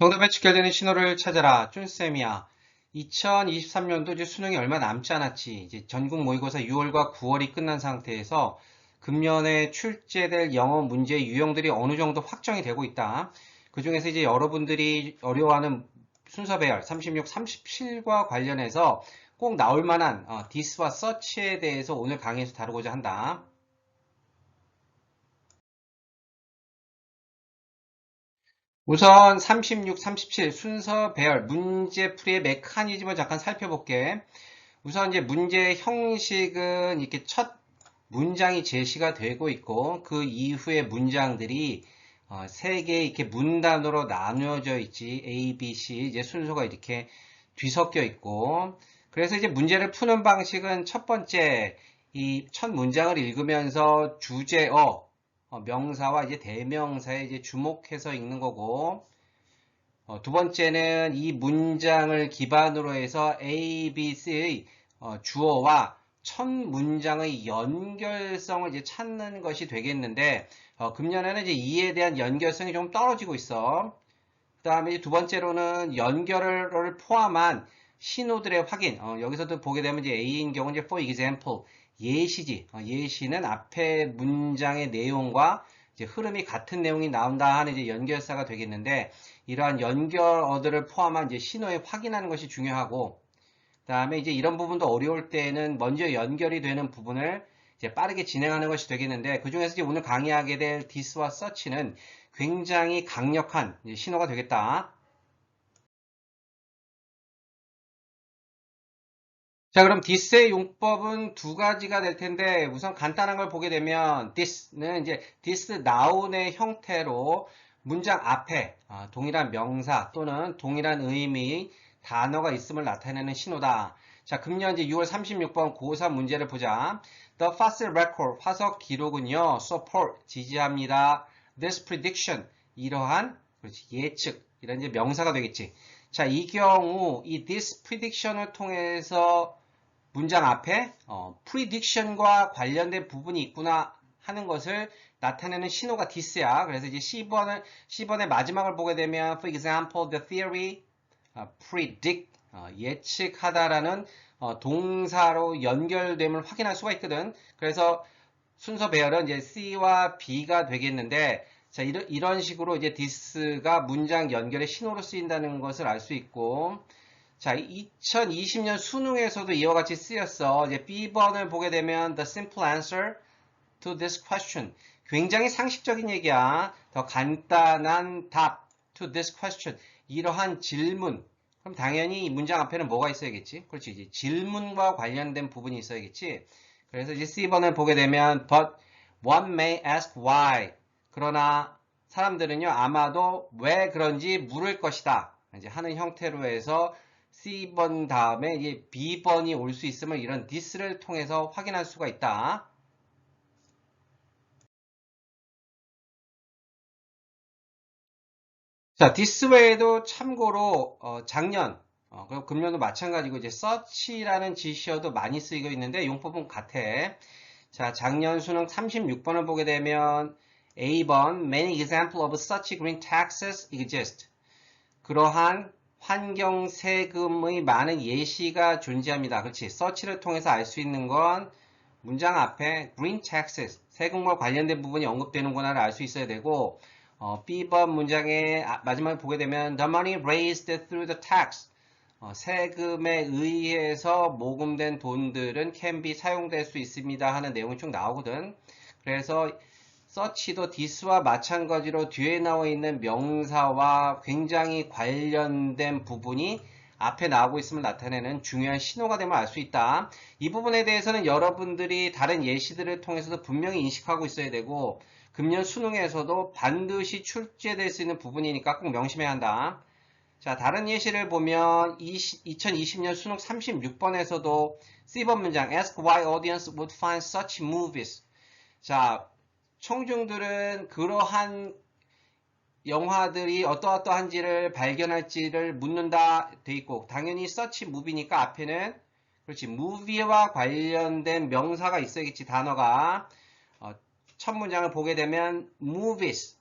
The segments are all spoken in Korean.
정답에 직결되는 신호를 찾아라. 쭌쌤이야. 2023년도 이제 수능이 얼마 남지 않았지. 이제 전국 모의고사 6월과 9월이 끝난 상태에서 금년에 출제될 영어 문제 유형들이 어느 정도 확정이 되고 있다. 그 중에서 이제 여러분들이 어려워하는 순서 배열 36, 37과 관련해서 꼭 나올 만한 어, 디스와 서치에 대해서 오늘 강의에서 다루고자 한다. 우선 36, 37 순서 배열 문제풀이의 메커니즘을 잠깐 살펴볼게. 우선 이제 문제 형식은 이렇게 첫 문장이 제시가 되고 있고 그 이후의 문장들이 어, 세 개의 이렇게 문단으로 나누어져 있지 A, B, C 이제 순서가 이렇게 뒤섞여 있고 그래서 이제 문제를 푸는 방식은 첫 번째 이 첫 문장을 읽으면서 주제어 어, 명사와 이제 대명사에 이제 주목해서 읽는 거고 어, 두 번째는 이 문장을 기반으로 해서 A, B, C의 어, 주어와 첫 문장의 연결성을 이제 찾는 것이 되겠는데 어, 금년에는 이제 이에 대한 연결성이 좀 떨어지고 있어. 그 다음에 두 번째로는 연결을 포함한 신호들의 확인. 어, 여기서도 보게 되면 이제 A인 경우 이제 for example 예시지. 어, 예시는 앞에 문장의 내용과 흐름이 같은 내용이 나온다 하는 이제 연결사가 되겠는데 이러한 연결어들을 포함한 이제 신호에 확인하는 것이 중요하고 그 다음에 이제 이런 부분도 어려울 때는 먼저 연결이 되는 부분을 이제 빠르게 진행하는 것이 되겠는데 그 중에서 이제 오늘 강의하게 될 디스와 서치는 굉장히 강력한 신호가 되겠다. 자, 그럼 this의 용법은 두 가지가 될 텐데 우선 간단한 걸 보게 되면 this는 이제 this noun의 형태로 문장 앞에 어, 동일한 명사 또는 동일한 의미의 단어가 있음을 나타내는 신호다. 자, 금년 이제 6월 36번 고3 문제를 보자. The fossil record 화석 기록은요, support 지지합니다. This prediction 이러한 그렇지, 예측 이런 이제 명사가 되겠지. 자, 이 경우 이 this prediction을 통해서 문장 앞에 어, prediction과 관련된 부분이 있구나 하는 것을 나타내는 신호가 this야. 그래서 이제 C번을, C번의 마지막을 보게 되면 for example, the theory uh, predict 어, 예측하다라는 어, 동사로 연결됨을 확인할 수가 있거든. 그래서 순서 배열은 이제 C와 B가 되겠는데 자, 이런, 이런 식으로 이제 this가 문장 연결의 신호로 쓰인다는 것을 알 수 있고 자, 2020년 수능에서도 이와 같이 쓰였어. 이제 B번을 보게 되면 the simple answer to this question. 굉장히 상식적인 얘기야. 더 간단한 답 to this question. 이러한 질문. 그럼 당연히 이 문장 앞에는 뭐가 있어야겠지? 그렇지. 이제 질문과 관련된 부분이 있어야겠지. 그래서 이제 C번을 보게 되면 but one may ask why. 그러나 사람들은요, 아마도 왜 그런지 물을 것이다. 이제 하는 형태로 해서 C번 다음에 이제 B번이 올 수 있음을 이런 this를 통해서 확인할 수가 있다. 자, this 외에도 참고로 어, 작년 어, 그리고 금년도 마찬가지고 이제 search라는 지시어도 많이 쓰이고 있는데 용법은 같아. 자, 작년 수능 36번을 보게 되면 A번 Many example of such green taxes exist. 그러한 환경 세금의 많은 예시가 존재합니다. 그렇지. 서치를 통해서 알 수 있는 건 문장 앞에 green taxes, 세금과 관련된 부분이 언급되는구나를 알 수 있어야 되고 어, B번 문장의 아, 마지막에 보게 되면 the money raised through the tax 어, 세금에 의해서 모금된 돈들은 can be 사용될 수 있습니다 하는 내용이 쭉 나오거든. 그래서 서치도 디스와 마찬가지로 뒤에 나와 있는 명사와 굉장히 관련된 부분이 앞에 나오고 있음을 나타내는 중요한 신호가 되면 알 수 있다. 이 부분에 대해서는 여러분들이 다른 예시들을 통해서도 분명히 인식하고 있어야 되고 금년 수능에서도 반드시 출제될 수 있는 부분이니까 꼭 명심해야 한다. 자, 다른 예시를 보면 20, 2020년 수능 36번에서도 C번 문장 Ask why audience would find such movies. 자, 청중들은 그러한 영화들이 어떠어떠한지를 발견할지를 묻는다 돼 있고 당연히 서치 무비니까 앞에는 그렇지 무비와 관련된 명사가 있어야겠지 단어가. 어, 첫 문장을 보게 되면 movies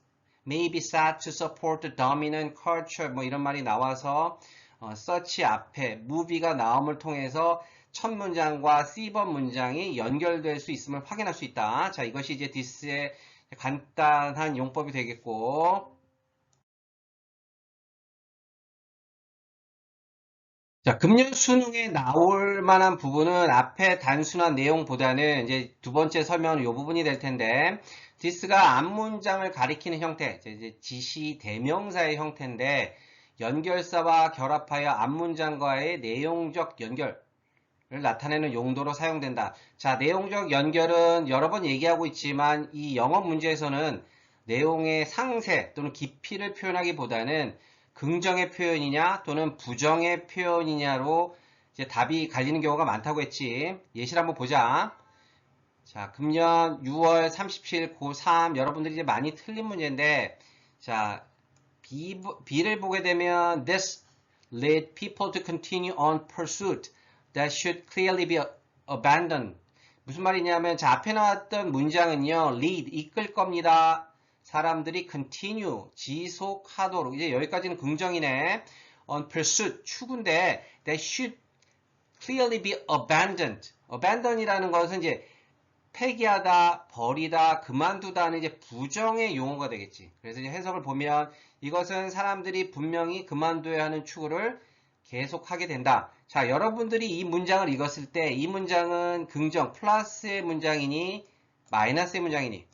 may be said to support dominant culture 뭐 이런 말이 나와서 어, such 앞에 movie가 나옴을 통해서 첫 문장과 C번 문장이 연결될 수 있음을 확인할 수 있다. 자, 이것이 이제 this의 간단한 용법이 되겠고 자, 금년 수능에 나올 만한 부분은 앞에 단순한 내용보다는 이제 두 번째 설명은 이 부분이 될 텐데, 디스가 앞 문장을 가리키는 형태, 이제 지시 대명사의 형태인데, 연결사와 결합하여 앞 문장과의 내용적 연결 을 나타내는 용도로 사용된다. 자, 내용적 연결은 여러 번 얘기하고 있지만 이 영어 문제에서는 내용의 상세 또는 깊이를 표현하기보다는 긍정의 표현이냐 또는 부정의 표현이냐로 이제 답이 갈리는 경우가 많다고 했지. 예시를 한번 보자. 자, 금년 6월 37 고3 여러분들이 이제 많이 틀린 문제인데 자, B를 보게 되면 this led people to continue on pursuit that should clearly be abandoned. 무슨 말이냐면 자, 앞에 나왔던 문장은요. lead 이끌 겁니다. 사람들이 continue 지속하도록 이제 여기까지는 긍정이네. on pursuit 추구인데 that should clearly be abandoned. abandon이라는 것은 이제 폐기하다, 버리다, 그만두다는 이제 부정의 용어가 되겠지. 그래서 이제 해석을 보면 이것은 사람들이 분명히 그만둬야 하는 추구를 계속 하게 된다. 자, 여러분들이 이 문장을 읽었을 때 이 문장은 긍정 플러스의 문장이니 마이너스의 문장이니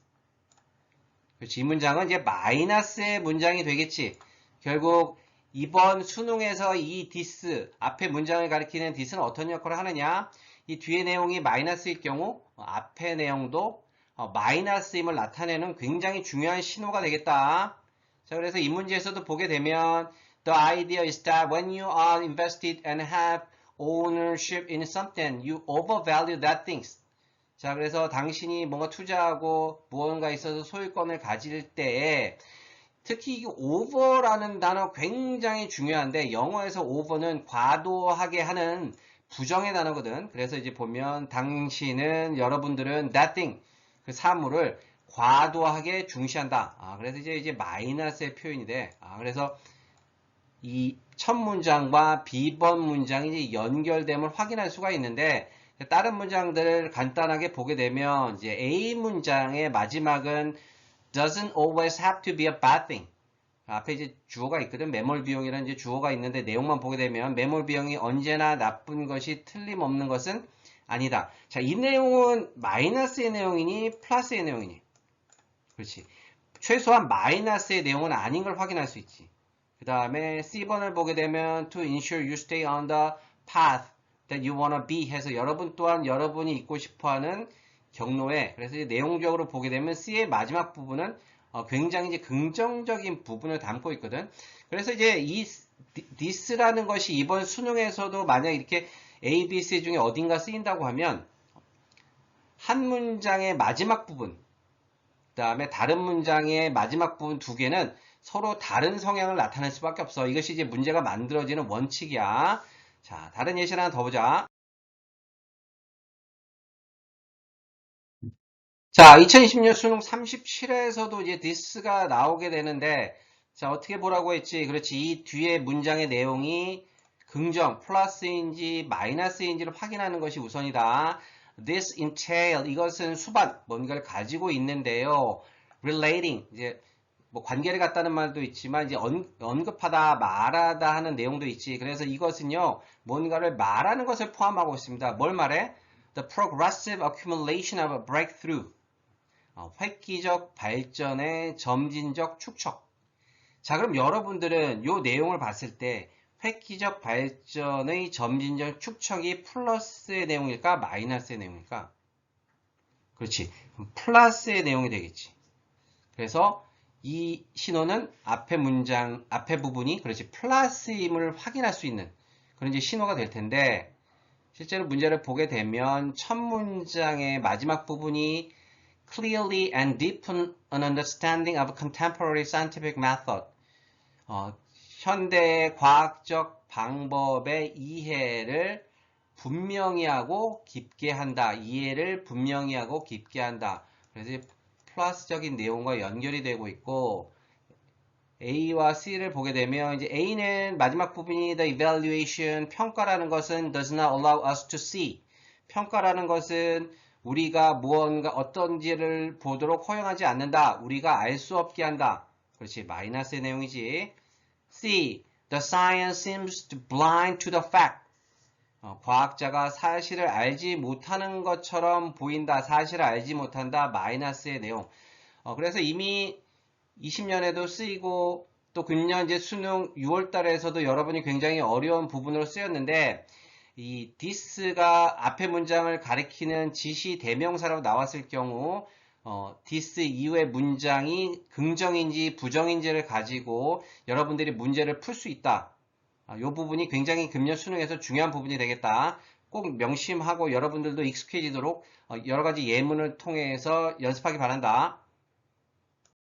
그렇지. 이 문장은 이제 마이너스의 문장이 되겠지. 결국 이번 수능에서 이 디스 앞에 문장을 가리키는 디스는 어떤 역할을 하느냐? 이 뒤에 내용이 마이너스일 경우 앞에 내용도 어, 마이너스임을 나타내는 굉장히 중요한 신호가 되겠다. 자, 그래서 이 문제에서도 보게 되면 The idea is that when you are invested and have ownership in something, you overvalue that things. 자, 그래서 당신이 뭔가 투자하고 무언가 있어서 소유권을 가질 때에 특히 이 over라는 단어 굉장히 중요한데 영어에서 over는 과도하게 하는 부정의 단어거든. 그래서 이제 보면 당신은 여러분들은 that thing 그 사물을 과도하게 중시한다. 아, 그래서 이제 이제 마이너스의 표현이 돼. 아, 그래서 이 첫 문장과 B번 문장이 연결됨을 확인할 수가 있는데 다른 문장들을 간단하게 보게 되면 이제 A 문장의 마지막은 doesn't always have to be a bad thing. 앞에 이제 주어가 있거든. 매몰 비용이라는 이제 주어가 있는데 내용만 보게 되면 매몰 비용이 언제나 나쁜 것이 틀림없는 것은 아니다. 자, 이 내용은 마이너스의 내용이니 플러스의 내용이니? 그렇지. 최소한 마이너스의 내용은 아닌 걸 확인할 수 있지. 그 다음에 C번을 보게 되면 to ensure you stay on the path that you wanna be 해서 여러분 또한 여러분이 있고 싶어하는 경로에 그래서 내용적으로 보게 되면 C의 마지막 부분은 어, 굉장히 이제 긍정적인 부분을 담고 있거든. 그래서 이제 이 this라는 것이 이번 수능에서도 만약 이렇게 A, B, C 중에 어딘가 쓰인다고 하면 한 문장의 마지막 부분, 그 다음에 다른 문장의 마지막 부분 두 개는 서로 다른 성향을 나타낼 수밖에 없어. 이것이 이제 문제가 만들어지는 원칙이야. 자, 다른 예시를 하나 더 보자. 자, 2020년 수능 37회에서도 이제 this가 나오게 되는데, 자, 어떻게 보라고 했지? 그렇지. 이 뒤에 문장의 내용이 긍정, 플러스인지 마이너스인지를 확인하는 것이 우선이다. This entail, 이것은 수반, 뭔가를 가지고 있는데요. relating, 이제 뭐 관계를 갖다는 말도 있지만 이제 언, 급하다 말하다 하는 내용도 있지. 그래서 이것은요 뭔가를 말하는 것을 포함하고 있습니다. 뭘 말해? The progressive accumulation of a breakthrough. 어, 획기적 발전의 점진적 축적. 자 그럼 여러분들은 이 내용을 봤을 때 획기적 발전의 점진적 축척이 플러스의 내용일까 마이너스의 내용일까? 그렇지. 플러스의 내용이 되겠지. 그래서 이 신호는 앞에 문장, 앞에 부분이 그렇지 플러스임을 확인할 수 있는 그런 이제 신호가 될 텐데 실제로 문제를 보게 되면 첫 문장의 마지막 부분이 clearly and deepen an understanding of contemporary scientific method 어, 현대의 과학적 방법의 이해를 분명히 하고 깊게 한다. 이해를 분명히 하고 깊게 한다. 그래서 플러스적인 내용과 연결이 되고 있고 A와 C를 보게 되면 이제 A는 마지막 부분이 the evaluation 평가라는 것은 does not allow us to see. 평가라는 것은 우리가 무언가 어떤지를 보도록 허용하지 않는다. 우리가 알 수 없게 한다. 그렇지. 마이너스의 내용이지. C. The science seems blind to the fact. 어, 과학자가 사실을 알지 못하는 것처럼 보인다. 사실을 알지 못한다. 마이너스의 내용. 어, 그래서 이미 20년에도 쓰이고 또 금년 이제 수능 6월 달에서도 여러분이 굉장히 어려운 부분으로 쓰였는데 이 this가 앞에 문장을 가리키는 지시 대명사라고 나왔을 경우 어, this 이후의 문장이 긍정인지 부정인지를 가지고 여러분들이 문제를 풀 수 있다. 이 부분이 굉장히 금년 수능에서 중요한 부분이 되겠다. 꼭 명심하고 여러분들도 익숙해지도록 어, 여러 가지 예문을 통해서 연습하기 바란다.